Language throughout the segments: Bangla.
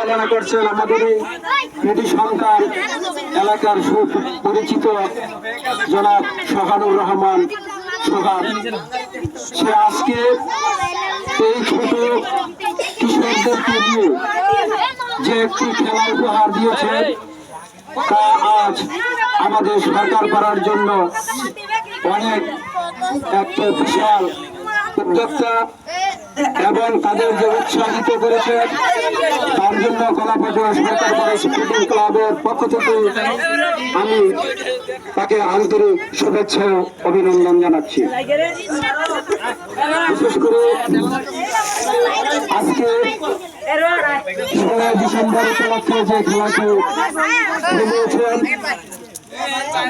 পরিচালনা করছেন আমাদের কৃতি সন্তান এলাকার সুপরিচিত জনাব সোহানুর রহমান সোহান সে আজকে এই ছোট কিশোরদেরকে নিয়ে যে একটি খেলা উপহার দিয়েছেন তা আজ আমাদের সরকার করার জন্য অনেক একটা বিশাল উদ্যোক্তা এবং তাদের যে উৎসাহিত করেছে, তার জন্য কলাপাটুয়া সরকার ক্লাবের পক্ষ থেকে আমি তাকে আন্তরিক শুভেচ্ছা অভিনন্দন জানাচ্ছি। বিশেষ করে আজকে ষোলোই ডিসেম্বর উপলক্ষে যে খেলাটি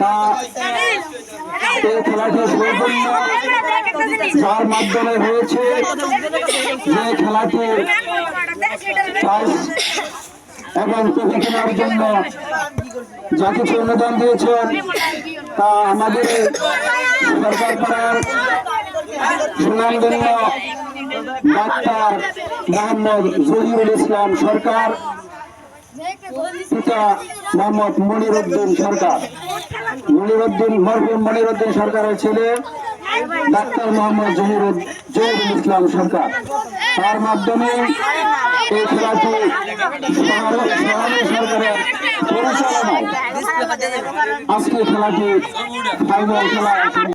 তা এই খেলাটি সৌজন্য যার মাধ্যমে হয়েছে যে খেলাটি এবং ট্রফি কেনার জন্য যা কিছু অনুদান দিয়েছেন তা আমাদের সরকার পাড়ার সুনামধন্য ডাক্তার মোহাম্মদ জহিরুল ইসলাম সরকার পিতা মোহাম্মদ মনিরুদ্দিন সরকার। মনিরুদ্দিন মরহুম মনিরুদ্দিন সরকারের ছেলে, ডাক্তার মোহাম্মদ জহিরুল জহিরুল ইসলাম সরকার। তার মাধ্যমে এই খেলাটি সরকারের পরিচালনায় আজকে খেলাটি ফাইনাল খেলা।